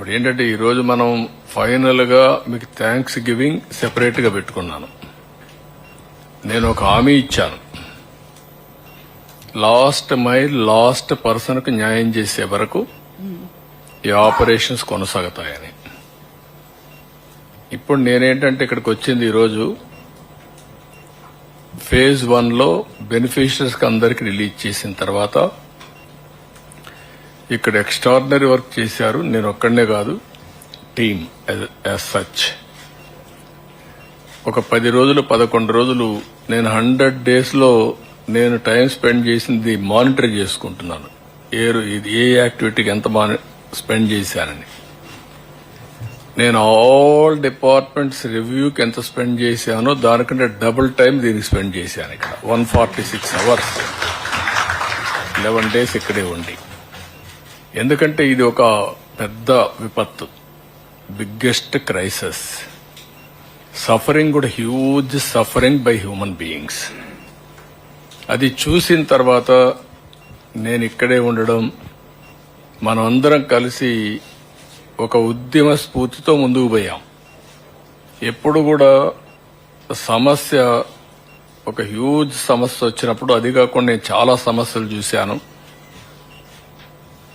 ఇప్పుడు ఏంటంటే ఈరోజు మనం ఫైనల్గా మీకు థ్యాంక్స్ గివింగ్ సెపరేట్గా పెట్టుకున్నాను. నేను ఒక హామీ ఇచ్చాను. లాస్ట్ మైల్ లాస్ట్ పర్సన్కు న్యాయం చేసే వరకు ఈ ఆపరేషన్స్ కొనసాగుతాయని. ఇప్పుడు నేనేంటంటే ఇక్కడికి వచ్చింది ఈరోజు ఫేజ్ వన్లో బెనిఫిషరీస్ అందరికి రిలీజ్ చేసిన తర్వాత ఇక్కడ ఎక్స్ట్రాడినరీ వర్క్ చేశారు. నేను ఒక్కడనే కాదు టీమ్ యాజ్ సచ్ ఒక పది రోజులు పదకొండు రోజులు నేను హండ్రెడ్ డేస్లో నేను టైం స్పెండ్ చేసింది మానిటర్ చేసుకుంటున్నాను. ఏ ఇది ఏ యాక్టివిటీకి ఎంత స్పెండ్ చేశానని. నేను ఆల్ డిపార్ట్మెంట్స్ రివ్యూకి ఎంత స్పెండ్ చేశానో దానికంటే డబుల్ టైం దీనికి స్పెండ్ చేశాను ఇక్కడ. One forty six hours eleven days ఇక్కడే ఉండి. ఎందుకంటే ఇది ఒక పెద్ద విపత్తు. బిగ్గెస్ట్ క్రైసిస్ సఫరింగ్ కూడా huge suffering by human beings అది చూసిన తర్వాత నేను ఇక్కడే ఉండడం మనం అందరం కలిసి ఒక ఉద్యమ స్ఫూర్తితో ముందుకు పోయాం. ఎప్పుడు కూడా సమస్య ఒక హ్యూజ్ సమస్య వచ్చినప్పుడు అది కాకుండా నేను చాలా సమస్యలు చూశాను.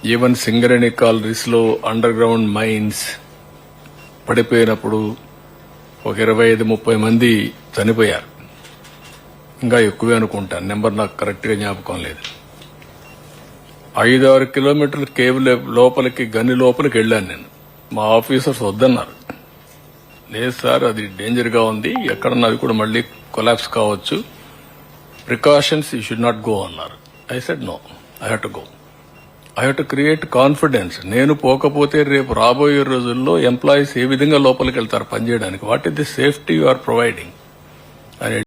ఈవెన్ సింగరేణి కాలరీస్లో అండర్ గ్రౌండ్ మైన్స్ పడిపోయినప్పుడు ఒక ఇరవై ఐదు ముప్పై మంది చనిపోయారు. ఇంకా ఎక్కువే అనుకుంటాను. నెంబర్ నాకు కరెక్ట్గా జ్ఞాపకం లేదు. ఐదు ఆరు కిలోమీటర్లు కేబుల్ లోపలికి గని లోపలికి వెళ్ళాను నేను. మా ఆఫీసర్స్ వద్దన్నారు. లేదు సార్ అది డేంజర్గా ఉంది. ఎక్కడన్నా అది కూడా మళ్ళీ కొలాప్స్ కావచ్చు. Precautions you should not go అన్నారు. I said no I have to go I have to create confidence నేను పోకపోతే రేపు రాబోయే రోజుల్లో ఎంప్లాయీస్ ఏ విధంగా లోపలికి వెళ్తారు పనిచేయడానికి? What is the safety you are providing అనే